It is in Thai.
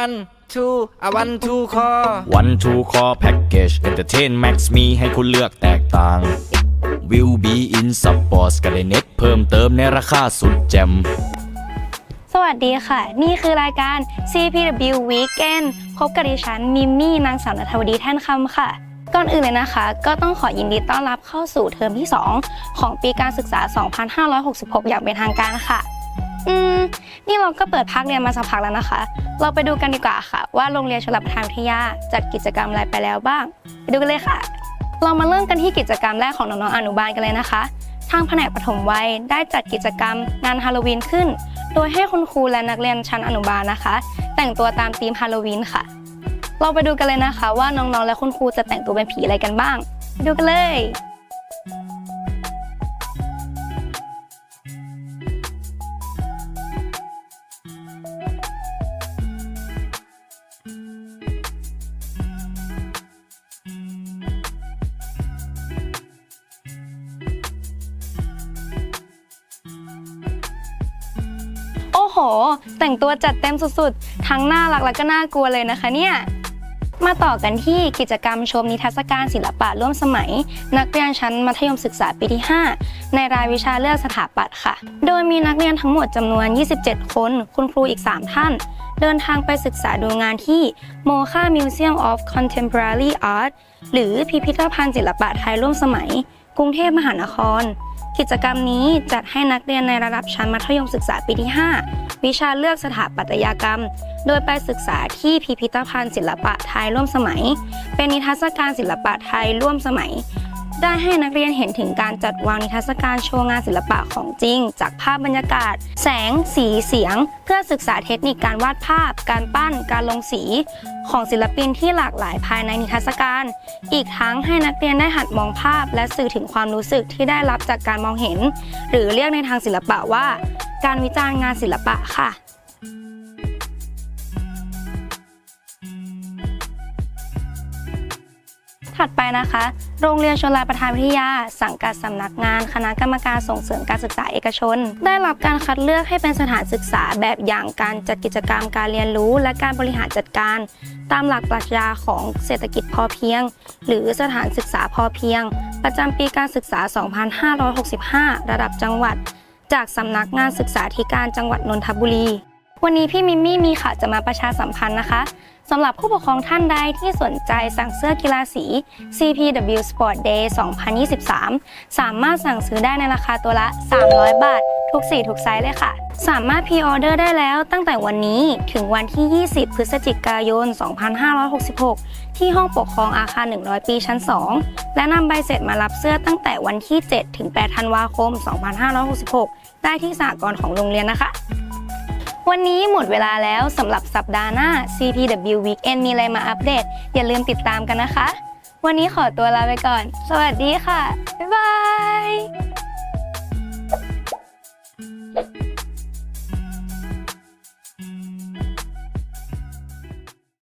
one two อะ one two call One Two Core Package Entertain Max มีให้คุณเลือกแตกต่าง Will be in Sports กับได้เน็ตเพิ่มเติมในราคาสุดแจ่มสวัสดีค่ะ นี่คือรายการ CPW Weekend พบกับดิฉันมิมมี่นางสาวนัทวดีแท่นคำค่ะ ก่อนอื่นเลยนะคะ ก็ต้องขอยินดีต้อนรับเข้าสู่เทอมที่ 2 ของปีการศึกษา 2566 อย่างเป็นทางการค่ะ อืม นี่เราก็เปิดภาคเรียนมาสักพักแล้วนะคะ เราไปดูกันดีกว่าค่ะ ว่าโรงเรียนชลประทานวิทยาจัดกิจกรรมอะไรไปแล้วบ้าง ไปดูกันเลยค่ะ เรามาเริ่มกันที่กิจกรรมแรกของน้องๆอนุบาลกันเลยนะคะ ทางแผนกปฐมวัยได้จัดกิจกรรมงานฮาโลวีนขึ้น โดยให้คุณครูและนักเรียนชั้นอนุบาลนะคะ แต่งตัวตามธีมฮาโลวีนค่ะ เราไปดูกันเลยนะคะ ว่าน้องๆและคุณครูจะแต่งตัวเป็นผีอะไรกันบ้าง ไปดูกันเลย โห แต่งตัวจัดเต็มสุดๆ ทั้งน่ารักและก็น่ากลัวเลยนะคะเนี่ยมาต่อกันที่กิจกรรมชมนิทรรศการศิลปะร่วมสมัย นักเรียนชั้นมัธยมศึกษาปีที่ 5 ในรายวิชาเลือกสถาปัตย์ค่ะ โดยมีนักเรียนทั้งหมดจำนวน 27 คน คุณครูอีก 3 ท่าน เดินทางไปศึกษาดูงานที่ Mocha Museum of Contemporary Art หรือพิพิธภัณฑ์ศิลปะไทยร่วมสมัย กรุงเทพมหานคร กิจกรรมนี้จัดให้นักเรียนในระดับชั้นมัธยมศึกษาปีที่ 5 วิชาเลือกสถาปัตยกรรม โดยไปศึกษาที่พิพิธภัณฑ์ศิลปะไทยร่วมสมัย เป็นนิทรรศการศิลปะไทยร่วมสมัย ได้ให้นักเรียนเห็นถึงการจัดวางนิทรรศการโชว์งานศิลปะของจริง จากภาพบรรยากาศ แสง สีเสียง เพื่อศึกษาเทคนิคการวาดภาพ การปั้น การลงสี ของศิลปินที่หลากหลายภายในนิทรรศการ อีกทั้งให้นักเรียนได้หัดมองภาพ และสื่อถึงความรู้สึกที่ได้รับจากการมองเห็น หรือเรียกในทางศิลปะว่า การวิจารณ์งานศิลปะค่ะถัดไปนะคะ โรงเรียนชลประทานวิทยา สังกัดสำนักงาน คณะกรรมการส่งเสริมการศึกษาเอกชน ได้รับการคัดเลือกให้เป็นสถานศึกษาแบบอย่างการจัดกิจกรรมการเรียนรู้ และการบริหารจัดการ ตามหลักปรัชญาของเศรษฐกิจพอเพียง หรือสถานศึกษาพอเพียง ประจำปีการศึกษา 2565 ระดับจังหวัด จากสำนักงานศึกษาธิการจังหวัดนนทบุรี วันนี้พี่มิมี่มีข่าวจะมาประชาสัมพันธ์นะคะสำหรับผู้ปกครองท่านใดที่สนใจสั่งเสื้อกีฬาสี CPW Sport Day 2023 สามารถสั่งซื้อได้ในราคาตัวละ 300 บาท ทุกสีทุกไซส์เลยค่ะ สามารถพรีออเดอร์ได้แล้วตั้งแต่วันนี้ถึงวันที่ 20 พฤศจิกายน 2566 ที่ห้องปกครองอาคาร 100 ปีชั้น 2 และนำใบเสร็จมารับเสื้อตั้งแต่วันที่ 7 ถึง 8 ธันวาคม 2566 ได้ที่สากลของโรงเรียนนะคะ วันนี้หมดเวลาแล้วสำหรับสัปดาห์หน้า CPW Weekend มีอะไรมาอัปเดต อย่าลืมติดตามกันนะคะ วันนี้ขอตัวลาไปก่อน สวัสดีค่ะ บ๊ายบาย